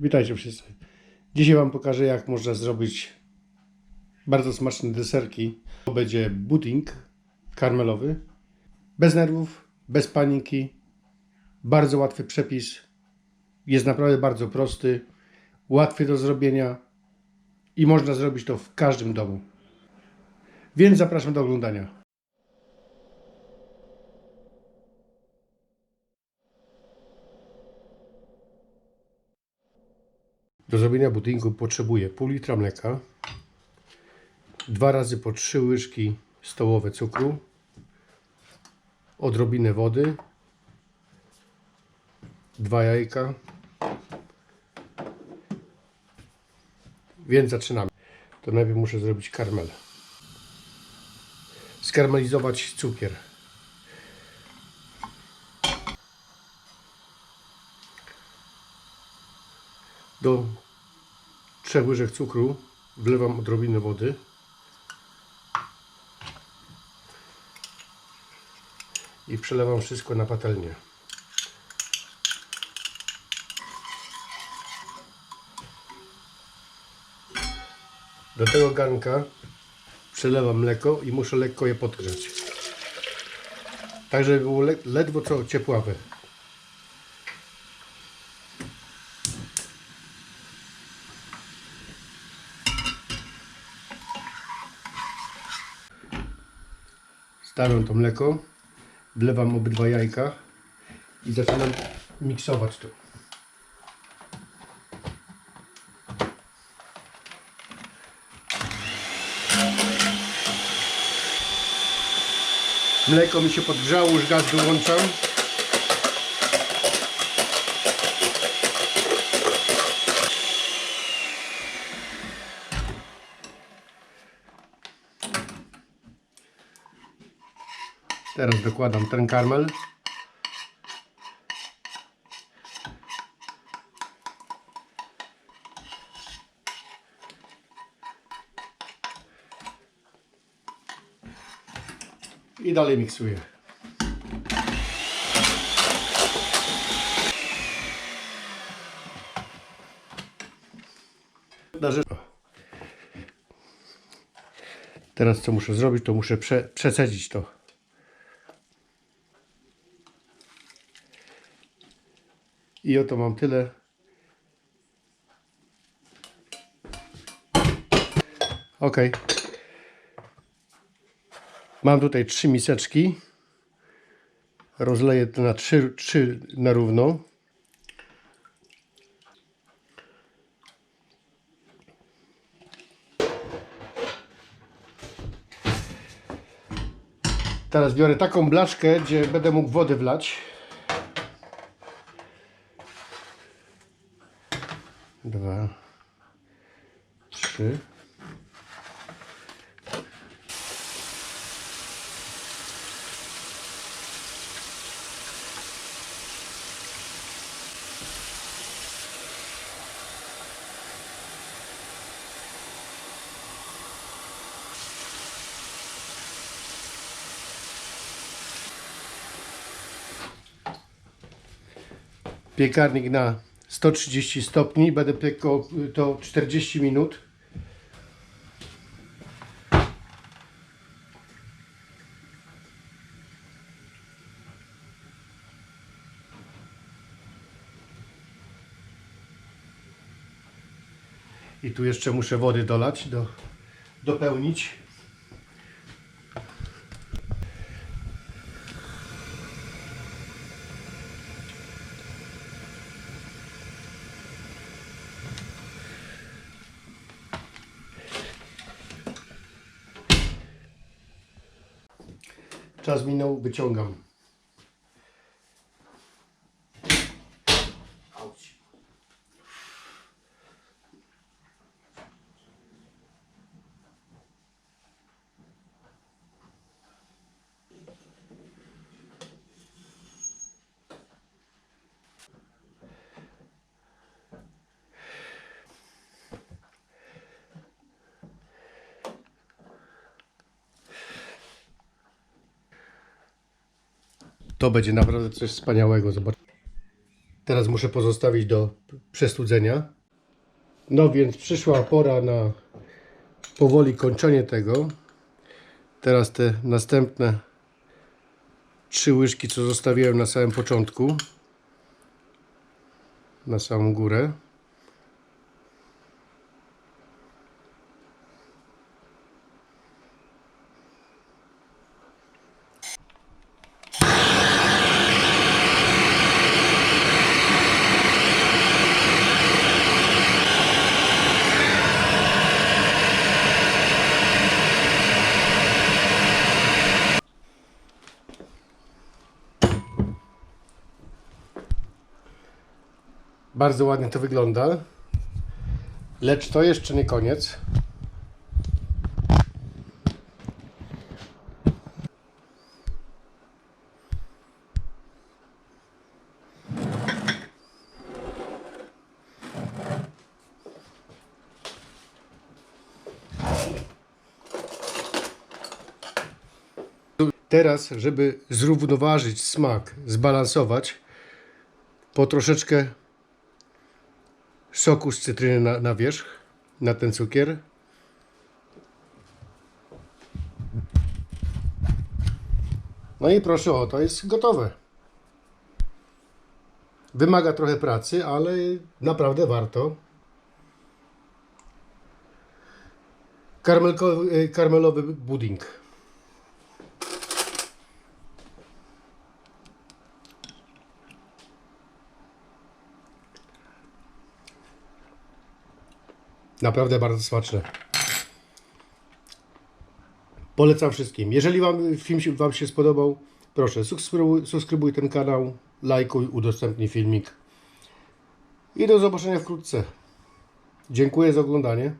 Witajcie wszyscy. Dzisiaj Wam pokażę, jak można zrobić bardzo smaczne deserki. To będzie pudding karmelowy. Bez nerwów, bez paniki. Bardzo łatwy przepis. Jest naprawdę bardzo prosty, łatwy do zrobienia i można zrobić to w każdym domu. Więc zapraszam do oglądania. Do zrobienia budynku potrzebuję pół litra mleka, dwa razy po trzy łyżki stołowe cukru, odrobinę wody, dwa jajka. Więc zaczynamy. To najpierw muszę zrobić karmel. Skarmelizować cukier. Do trzech łyżek cukru wlewam odrobinę wody. I przelewam wszystko na patelnię. Do tego garnka przelewam mleko i muszę lekko je podgrzać. Tak, żeby było le ledwo co ciepławe. Stawiam to mleko, wlewam obydwa jajka i zaczynam miksować to. Mleko mi się podgrzało, już gaz wyłączam. Teraz dokładam ten karmel. I dalej miksuję. Teraz co muszę zrobić, to muszę prze, przecedzić to. I oto mam tyle. Ok. Mam tutaj trzy miseczki. Rozleję to na trzy, trzy na równo. Teraz biorę taką blaszkę, gdzie będę mógł wody wlać. Dwa, trzy. piekarnik na 130 stopni. Będę piekał y, to 40 minut. I tu jeszcze muszę wody dolać, do, dopełnić. Czas minął, wyciągam. To będzie naprawdę coś wspaniałego. Zobacz. Teraz muszę pozostawić do przestudzenia. No więc przyszła pora na powoli kończenie tego. Teraz te następne trzy łyżki, co zostawiłem na samym początku, na samą górę. Bardzo ładnie to wygląda. Lecz to jeszcze nie koniec. Teraz, żeby zrównoważyć smak, zbalansować, po troszeczkę soku z cytryny na, na wierzch, na ten cukier. No i proszę o, to jest gotowe. Wymaga trochę pracy, ale naprawdę warto. Karmelkowy, karmelowy budyng. Naprawdę bardzo smaczne. Polecam wszystkim. Jeżeli wam film się, Wam się spodobał, proszę subskrybuj, subskrybuj ten kanał, lajkuj, udostępnij filmik. I do zobaczenia wkrótce. Dziękuję za oglądanie.